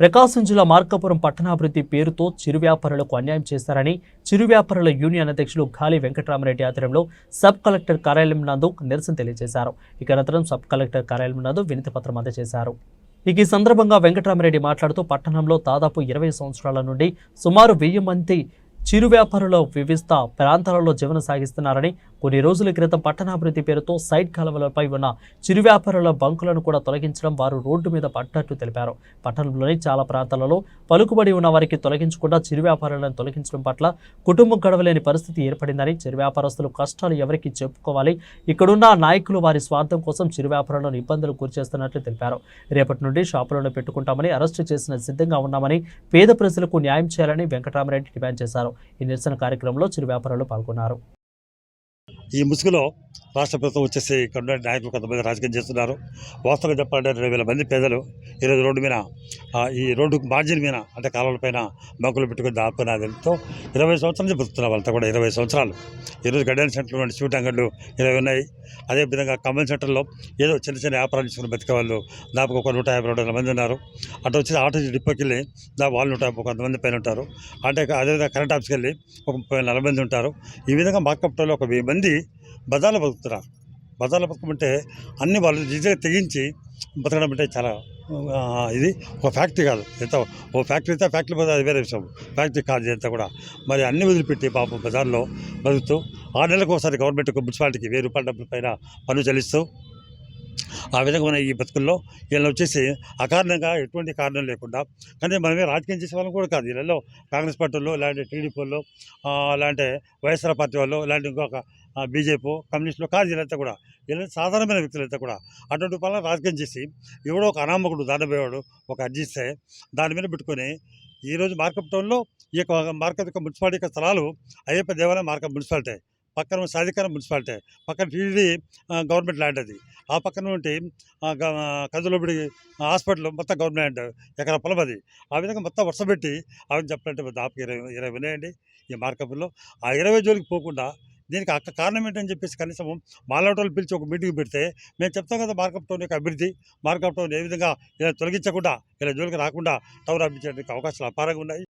ప్రకాశం జిల్లా మార్కాపురం పట్టణాభివృద్ధి పేరుతో చిరు వ్యాపారులకు అన్యాయం చేశారని చిరు వ్యాపారుల యూనియన్ అధ్యక్షులు గాలి వెంకటరామరెడ్డి ఆధ్వర్యంలో సబ్ కలెక్టర్ కార్యాలయం నందు నిరసన తెలియజేశారు. ఇక అనంతరం సబ్ కలెక్టర్ కార్యాలయం నందు వినతి పత్రం అందజేశారు. ఇక ఈ సందర్భంగా వెంకటరామరెడ్డి మాట్లాడుతూ పట్టణంలో దాదాపు ఇరవై సంవత్సరాల నుండి సుమారు వెయ్యి మంది చిరు వ్యాపారులు వివిధ ప్రాంతాలలో జీవనం సాగిస్తున్నారని కొన్ని రోజుల క్రితం పట్టణాభివృద్ధి పేరుతో సైడ్ కాలువలపై ఉన్న చిరు వ్యాపారుల బంకులను కూడా తొలగించడం వారు రోడ్డు మీద పడ్డట్టు తెలిపారు. పట్టణంలోని చాలా ప్రాంతాలలో పలుకుబడి ఉన్న వారికి తొలగించకుండా చిరు వ్యాపారులను తొలగించడం పట్ల కుటుంబం గడవలేని పరిస్థితి ఏర్పడిందని చిరు వ్యాపారస్తులు కష్టాలు ఎవరికి చెప్పుకోవాలి ఇక్కడున్న నాయకులు వారి స్వార్థం కోసం చిరు వ్యాపారులను ఇబ్బందులు గురిచేస్తున్నట్లు తెలిపారు. రేపటి నుండి షాపులను పెట్టుకుంటామని అరెస్టు చేసిన సిద్ధంగా ఉన్నామని పేద ప్రజలకు న్యాయం చేయాలని వెంకటరామరెడ్డి డిమాండ్ చేశారు. ఈ నిరసన కార్యక్రమంలో చిరు వ్యాపారులు పాల్గొన్నారు. ఈ ముసుగులో రాష్ట్ర ప్రభుత్వం వచ్చేసి ఇక్కడ నాయకులు కొంతమంది రాజకీయం చేస్తున్నారు. వాస్తవంగా చెప్పాలంటే రెండు వేల మంది పేదలు ఈరోజు రోడ్డు మీద ఈ రోడ్డు మార్జిన్ మీద అంటే కాలువల పైన బంకులు పెట్టుకుని దాక్కున్నదంతో ఇరవై సంవత్సరాల నుంచి బతుకుతున్నారు వాళ్ళతో కూడా ఇరవై సంవత్సరాలు. ఈరోజు గడ్డెన్ సెంటర్లో నుండి షూట్ అంగళ్ళు ఇరవై ఉన్నాయి. అదేవిధంగా కమల్ సెంటర్లో ఏదో చిన్న చిన్న వ్యాపారాలు చేసుకుని బతికే వాళ్ళు దాదాపు ఒక నూట యాభై రెండు వందల మంది ఉన్నారు. అటు వచ్చి ఆటో డిపోకి వెళ్ళి దా వాళ్ళు నూట యాభై కొంతమంది పైన ఉంటారు. అంటే అదేవిధంగా కరెంట్ ఆఫీస్కి వెళ్ళి ఒక ముప్పై నలభై మంది ఉంటారు. ఈ విధంగా మార్కెట్లో ఒక వెయ్యి మంది బజార్లో బతుకుతున్నారు బజార్లో బతుకమంటే అన్ని వాళ్ళు నిజంగా తెగించి బతకడం అంటే చాలా ఇది ఒక ఫ్యాక్టరీ కాదు. ఎంత ఓ ఫ్యాక్టరీ అయితే ఫ్యాక్టరీ పోతే అది వేరే విషయం. ఫ్యాక్టరీ కాదు ఎంత కూడా. మరి అన్ని వదిలిపెట్టి పాపం బజార్లో బతుకుతూ ఆరు నెలలకు ఒకసారి గవర్నమెంట్ మున్సిపాలిటీకి వెయ్యి రూపాయల డబ్బుల పైన పన్ను చెల్లిస్తూ ఆ విధంగా ఉన్న ఈ బతుకుల్లో వీళ్ళు వచ్చేసి అకారణంగా ఎటువంటి కారణం లేకుండా కానీ మనమే రాజకీయం చేసే వాళ్ళం కూడా కాదు. వీళ్ళలో కాంగ్రెస్ పార్టీ వాళ్ళు ఇలాంటి టీడీపీ వాళ్ళు అలాంటి వైఎస్ఆర్ పార్టీ వాళ్ళు ఇలాంటి ఇంకొక బీజేపీ కమ్యూనిస్టులు కాదు వీళ్ళంతా కూడా వీళ్ళంతా సాధారణమైన వ్యక్తులంతా కూడా అటువంటి వాళ్ళ రాజకీయం చేసి ఎవడో ఒక అనామకుడు దానబోయేవాడు ఒక అర్జిస్తే దాని మీద పెట్టుకొని ఈరోజు మార్కప్ టౌన్లో ఈ యొక్క మార్కప్ యొక్క మున్సిపాలిటీ యొక్క స్థలాలు అయ్యప్ప దేవాలయం మార్కప్ మున్సిపాలిటీ పక్కన సాధికార మున్సిపాలిటీ పక్కన టీడీ గవర్నమెంట్ ల్యాండ్ అది. ఆ పక్కన ఉంటే కందులోబడి హాస్పిటల్ మొత్తం గవర్నమెంట్ ఎకరా పొలం అది. ఆ విధంగా మొత్తం వర్షపెట్టి పెట్టి చెప్పాలంటే చెప్పినట్టు దాపు ఇరవై ఇరవై ఉన్నాయండి ఈ మార్కప్లో ఆ ఇరవై జోలికి పోకుండా దీనికి అక్క కారణం ఏంటని చెప్పేసి కనీసం మాలాటోళ్ళు పిలిచి ఒక మీటింగ్ పెడితే మేము చెప్తాం కదా మార్కప్ టౌన్ యొక్క అభివృద్ధి మార్కప్ టౌన్ ఏ విధంగా ఇలా తొలగించకుండా ఇలా జోలికి రాకుండా టౌన్ అభివృద్ధి అవకాశాలు అపారంగా ఉన్నాయి.